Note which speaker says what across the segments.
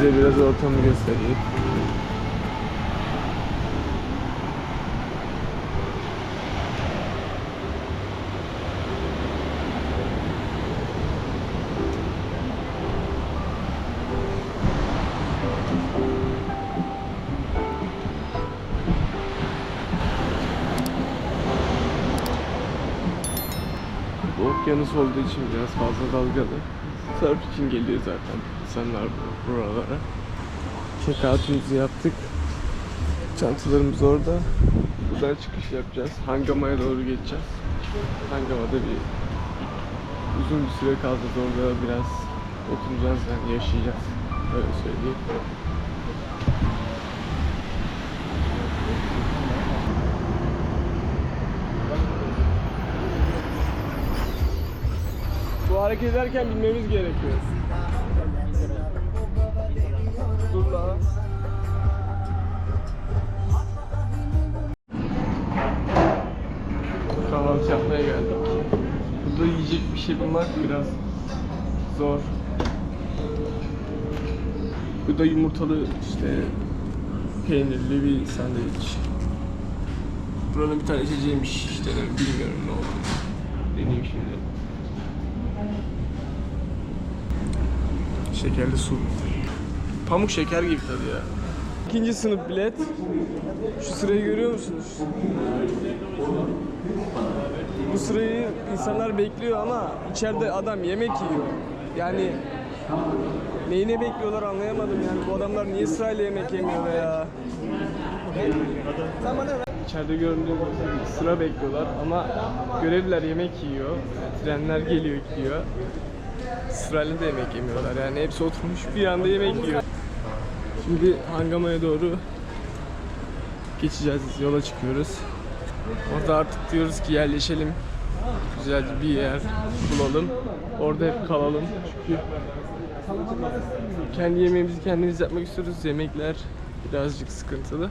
Speaker 1: Size biraz ortamı göstereyim. Okyanus olduğu için biraz fazla dalgalı. Surf için geliyor zaten insanlar bu- buralara. Check-out'umuzu yaptık. Çantalarımız orada. Buradan çıkış yapacağız. Hangama'ya doğru geçeceğiz. Hangama'da bir uzun bir süre kalacağız. Orada biraz oturacağız yani yaşayacağız. Öyle söyleyeyim. Hareket ederken bilmemiz gerekiyor. Dur la. Kahvaltı yapmaya geldik. Burada yiyecek bir şey bulmak biraz zor. Bu da yumurtalı işte peynirli bir sandviç. Buranın bir tane içeceğiymiş işte bilmiyorum ne olduğunu. Deneyeyim şimdi. Şekerli su. Pamuk şeker gibi tadı ya. İkinci sınıf bilet. Şu sırayı görüyor musunuz? Bu sırayı insanlar bekliyor ama içeride adam yemek yiyor. Yani neyine bekliyorlar anlayamadım yani. Bu adamlar niye sırayla yemek yemiyor ya? İçeride gördüğünüz gibi sıra bekliyorlar ama görevliler yemek yiyor. Trenler geliyor gidiyor. Sırayla da yemek yemiyorlar yani hepsi oturmuş bir anda yemek yiyor. Şimdi Hangama'ya doğru geçeceğiz, yola çıkıyoruz. Orada artık diyoruz ki yerleşelim. Güzel bir yer bulalım. Orada hep kalalım. Çünkü kendi yemeğimizi kendimiz yapmak istiyoruz. Yemekler birazcık sıkıntılı.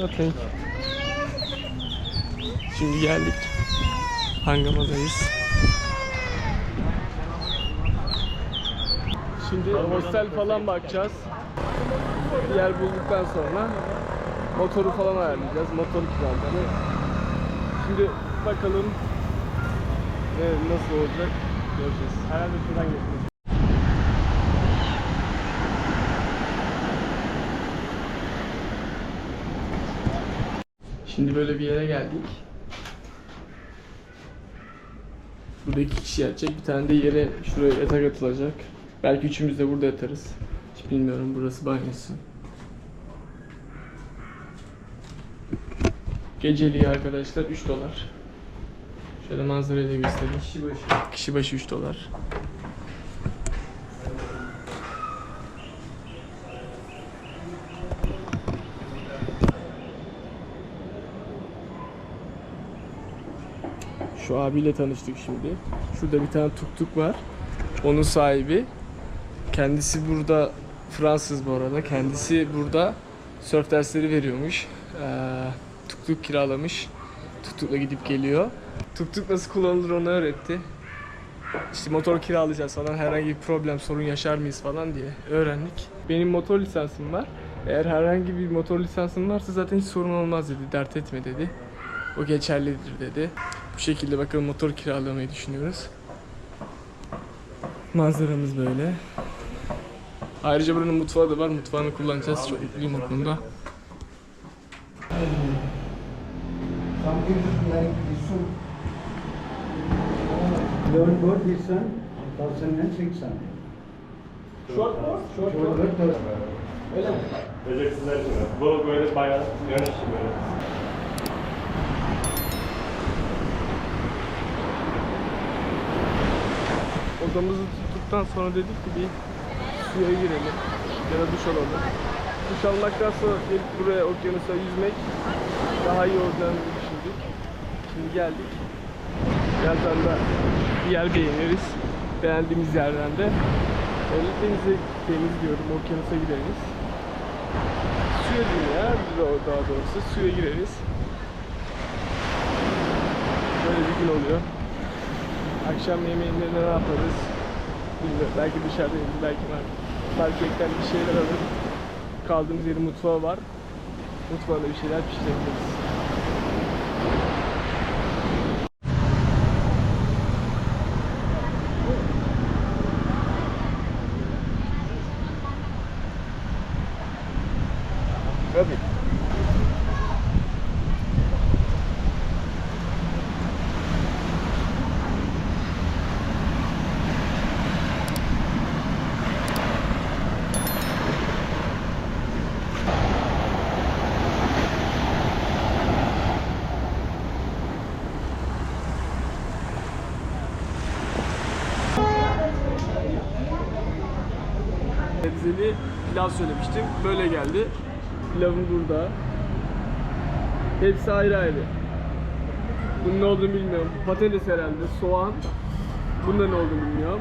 Speaker 1: Nothing. Şimdi geldik. Hangama'dayız. Şimdi hostel falan bakacağız. Bir yer bulduktan sonra motoru falan ayarlayacağız. Motor kiralayacağız. Şimdi bakalım ne, nasıl olacak göreceğiz. Herhalde şuradan geçeceğiz. Şimdi böyle bir yere geldik. Burada iki kişi yatacak. Bir tane de yere şuraya yatak atılacak. Belki üçümüz de burada yatarız. Hiç bilmiyorum. Burası banyosu. Geceliği arkadaşlar 3 dolar. Şöyle manzarayı da göstereyim. Kişi başı. Kişi başı 3 dolar. Şu abiyle tanıştık şimdi. Şurada bir tane tuk tuk var. Onun sahibi. Kendisi burada Fransız bu arada. Kendisi burada surf dersleri veriyormuş. Ee, tuk tuk kiralamış. Tuk tukla gidip geliyor. Tuk tuk nasıl kullanılır onu öğretti. İşte motor kiralayacağız falan herhangi bir problem sorun yaşar mıyız falan diye öğrendik. Benim motor lisansım var. Eğer herhangi bir motor lisansın varsa zaten hiç sorun olmaz dedi. Dert etme dedi. O geçerlidir dedi. Bu şekilde bakalım motor kiralamayı düşünüyoruz. Manzaramız böyle. Ayrıca buranın mutfağı da var. Mutfağını kullanacağız. Çok mutluyum o konuda. Short mu? Short mu? Öyle mi?
Speaker 2: Beceksizler için. Bu böyle bayağı yön işi böyle.
Speaker 1: Odamızı tuttuktan sonra dedik ki bir suya girelim ya da duş alalım. Duş almaktan sonra gelip buraya okyanusa yüzmek daha iyi olacağını düşündük. Şimdi geldik. Birazdan da bir yer beğeniriz. Beğendiğimiz yerden de öyle denize deniz diyorum okyanusa gideriz. Suya değil daha doğrusu suya gireriz. Böyle bir gün oluyor. Akşam yemeğinde ne yaparız? Bilmiyorum. Belki dışarıda yeriz, belki. Marketten bir şeyler alır. Kaldığımız yerin mutfağı var. Mutfağında bir şeyler pişirebiliriz. Sebzeli pilav söylemiştim. Böyle geldi. Pilavım burada. Hepsi ayrı ayrı. Bunun ne olduğunu bilmiyorum. Patates herhalde, soğan. Bunda ne olduğunu bilmiyorum.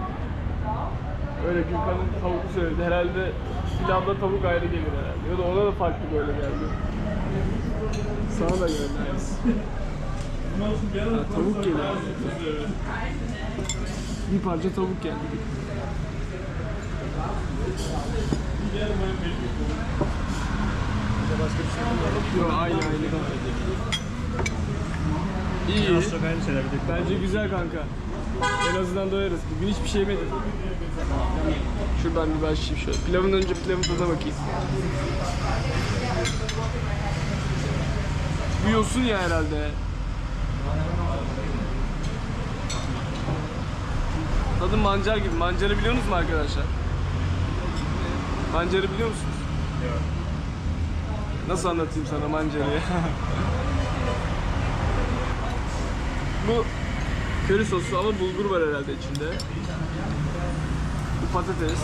Speaker 1: Öyle Gülkan'ın tavuklu söyledi. Herhalde pilavda tavuk ayrı gelir herhalde. Ya da ona da farklı böyle geldi. Sana da geldi. Ha, tavuk geliyor. Bir parça tavuk geldi. İyi.
Speaker 2: Çok aynı şeyler bir.
Speaker 1: Bence güzel kanka. En azından doyarız. Bugün hiçbir şey yemedim. Şuradan bir başlayayım şöyle. Pilavın önce pilavın tadına bakayım. Bu ya herhalde. Tadı mancar gibi. Mancarı biliyor musunuz mu arkadaşlar? Mancarı biliyor musunuz?
Speaker 2: Yok.
Speaker 1: Nasıl anlatayım sana mancarayı? Bu köri sosu ama bulgur var herhalde içinde. Bu patates.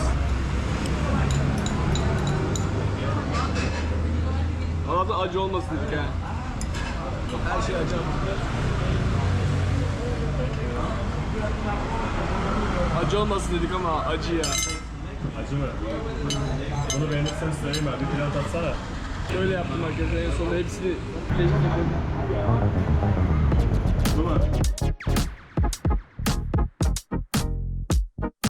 Speaker 1: Ama da acı olmasın dedik ha. Her şey acı. Acı olmasın dedik ama acı ya.
Speaker 2: Acı mı? Bunu beğenirsen söyleyeyim abi. Pilav tatsana.
Speaker 1: Şöyle yaptım arkadaşlar en sonunda hepsini birleştirdim.
Speaker 2: Bu mu?